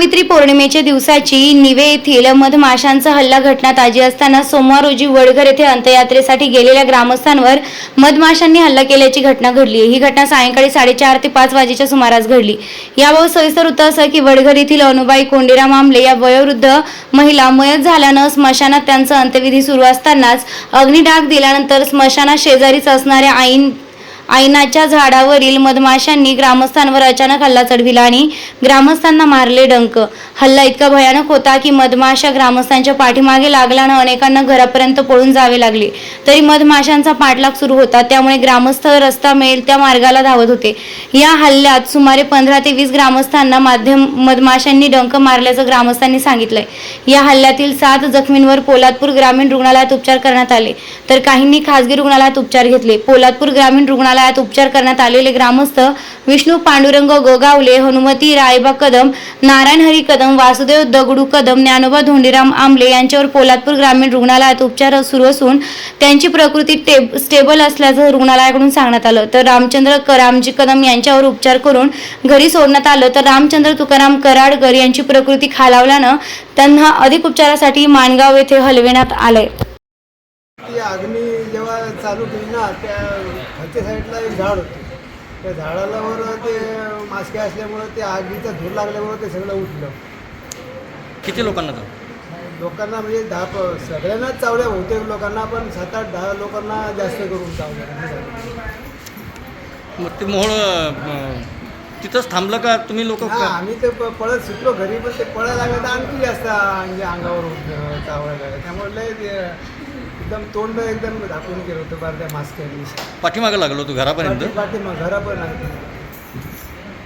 सावित्री पौर्णिमेच्या दिवसाची निवे येथील मधमाशांचा हल्ला घटना ताजी असताना सोमवार रोजी वडघर येथे अंत्ययात्रेसाठी गेलेल्या ग्रामस्थांवर मधमाशांनी हल्ला केल्याची घटना घडली ही घटना सायंकाळी साडेचार ते पाच वाजेच्या सुमारास घडली. याबाबत सविस्तर वृत्त असं की वडघर येथील अनुबाई कोंडेराम आमले या वयोवृद्ध महिला मयत झाल्यानं स्मशानात त्यांचा अंत्यविधी सुरू असतानाच अग्निडाग दिल्यानंतर स्मशाना शेजारीच असणाऱ्या आईन ऐनाच्या झाडावरील मधमाशांनी ग्रामस्थांवर अचानक हल्ला चढविला आणि ग्रामस्थांना मारले डंक. हल्ला इतका भयानक होता की मधमाशा ग्रामस्थांच्या पाठीमागे लागल्यानं अनेकांना घरापर्यंत पळून जावे लागले. तरी मधमाशांचा पाठलाग सुरू होता त्यामुळे ग्रामस्थ रस्ता मिळेल त्या मार्गाला धावत होते. या हल्ल्यात सुमारे पंधरा ते वीस ग्रामस्थांना माध्यम मधमाशांनी डंक मारल्याचं ग्रामस्थांनी सांगितलंय. या हल्ल्यातील सात जखमींवर पोलादपूर ग्रामीण रुग्णालयात उपचार करण्यात आले. तर काहींनी खासगी रुग्णालयात उपचार घेतले. पोलादपूर ग्रामीण रुग्णालयात उपचार करण्यात आलेले ग्रामस्थ विष्णू पांडुरंग गोगावले हनुमती रायबा कदम नारायण हरी कदम वासुदेव दगडू कदम ज्ञानोबा धोंडीराम आंबले यांच्यावर पोलादपूर ग्रामीण रुग्णालयात उपचार सुरू असून त्यांची प्रकृती टेब स्टेबल असल्याचं रुग्णालयाकडून सांगण्यात आलं. तर रामचंद्र करामजी कदम यांच्यावर उपचार करून घरी सोडण्यात आलं. तर रामचंद्र तुकाराम कराडकर यांची प्रकृती खालावल्यानं त्यांना अधिक उपचारासाठी माणगाव येथे हलविण्यात आलंय. जेव्हा चालू केली ना त्या खालच्या साईडला एक झाड होतं. त्या झाडाला वर ते मास्के असल्यामुळं ते आगीचा धूर लागल्यामुळं ते सगळं उठलं. किती लोकांना लोकांना म्हणजे दहा प सगळ्यांनाच चावल्या बहुतेक लोकांना पण सात आठ दहा लोकांना जास्त करून चावल्या. मग ते मोहळ अं, तिथंच थांबलं का तुम्ही लोक हा आम्ही ते प- पळत सुटलो घरी पण ते पळायला लागलं तर आणखी जास्त म्हणजे अंगावर उठलं, चावायला लागलं त्यामुळे लय ते एकदम तोंड एकदम झाकून गेलं होतं बार त्या मास्कनी पाठीमागं लागलो तू घरापर्यंत. पाठी मग घरापर्यंत.